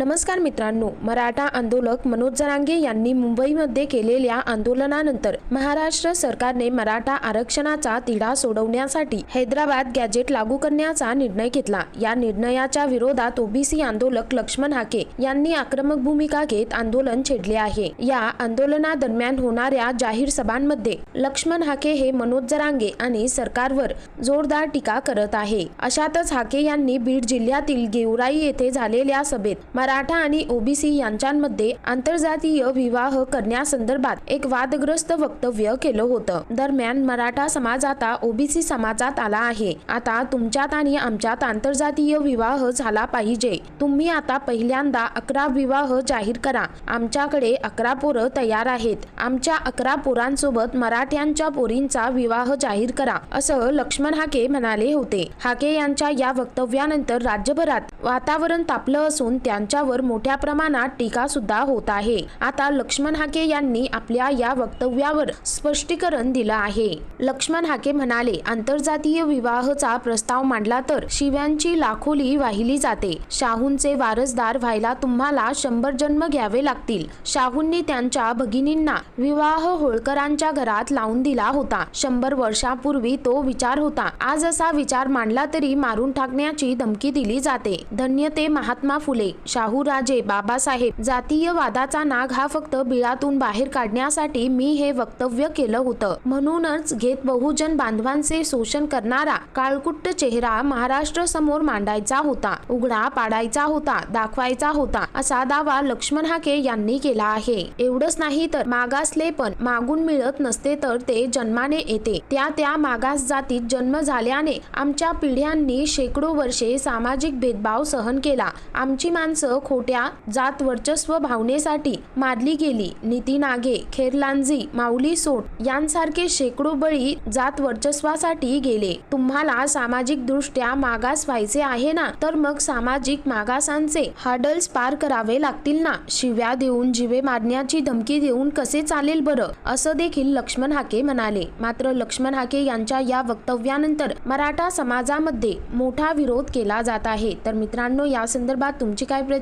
नमस्कार मित्रांनो मराठा आंदोलक मनोज जरांगे यांनी मुंबईमध्ये केलेल्या आंदोलनानंतर महाराष्ट्र सरकारने मराठा आरक्षणाचा तिढा सोडवण्यासाठी हैदराबाद गॅजेट लागू करण्याचा निर्णय घेतला. या निर्णयाच्या विरोधात ओबीसी आंदोलक लक्ष्मण हाके यांनी आक्रमक भूमिका घेत आंदोलन छेडले आहे. या आंदोलनादरम्यान होणाऱ्या जाहीर सभांमध्ये लक्ष्मण हाके हे मनोज जरांगे आणि सरकारवर जोरदार टीका करत आहे. अशातच हाके यांनी बीड जिल्ह्यातील गेवराई येथे झालेल्या सभेत मराठा आणि ओबीसी यांच्यामध्ये आंतरजातीय विवाह करण्यासंदर्भात एक वादग्रस्त वक्तव्य केलं होतं. दरम्यान मराठा समाज आता ओबीसी समाजात आला आहे. आता तुमच्यात आणि आमच्यात आंतरजातीय विवाह झाला पाहिजे. तुम्ही आता पहिल्यांदा अकरा विवाह जाहीर करा. आमच्याकडे अकरा पोरं तयार आहेत. आमच्या अकरा पोरांसोबत मराठ्यांच्या पोरींचा विवाह जाहीर करा असं लक्ष्मण हाके म्हणाले होते. हाके यांच्या या वक्तव्यानंतर राज्यभरात वातावरण तापलं असून त्यांच्या यांच्यावर मोठ्या प्रमाणात टीका सुद्धा होत आहे. आता लक्ष्मण हाके यांनी आपल्या या वक्तव्यावर स्पष्टीकरण दिलं आहे. लक्ष्मण हाके म्हणाले आंतरजातीय विवाहचा प्रस्ताव मांडला तर शिव्यांची लाखोली वाहिली जाते. शाहूंचे वारसदार व्हायला तुम्हाला शंभर जन्म घ्यावे लागतील. शाहूंनी त्यांच्या भगिनींना विवाह होळकरांच्या घरात लावून दिला होता. शंभर वर्षापूर्वी तो विचार होता. आज असा विचार मांडला तरी मारून टाकण्याची धमकी दिली जाते. धन्य ते महात्मा फुले. शाहू शाहूराजे बाबासाहेब. जातीयवादाचा नाग हा फक्त बिळातून बाहेर काढण्यासाठी मी हे वक्तव्य केलं होतं. म्हणूनच घेत बहुजन बांधवांचे शोषण करणारा काळकुट्ट चेहरा महाराष्ट्र समोर मांडायचा होता. उघडा पाडायचा होता दाखवायचा होता असा दावा लक्ष्मण हाके यांनी केला आहे. एवढंच नाही तर मागासले पण मागून मिळत नसते तर ते जन्माने येते. त्या त्या मागास जातीत जन्म झाल्याने आमच्या पिढ्यांनी शेकडो वर्षे सामाजिक भेदभाव सहन केला. आमची माणसं खोट्या जात वर्चस्व भावनेसाठी मारली गेली. नीती नागे खेरलांजी माऊली सोट यांसारखे शेकडो बळी जात वर्चस्वासाठी गेले. तुम्हाला सामाजिक दृष्ट्या मागास व्हायचे आहे ना? तर मग सामाजिक मागासांचे हाडल्स पार करावे लागतील ना? शिव्या देऊन जिवे मारण्याची धमकी देऊन कसे चालेल बरं? असं देखील लक्ष्मण हाके म्हणाले. मात्र लक्ष्मण हाके यांच्या या वक्तव्यानंतर मराठा समाजामध्ये मोठा विरोध केला जात आहे. तर मित्रांनो या संदर्भात तुमची काय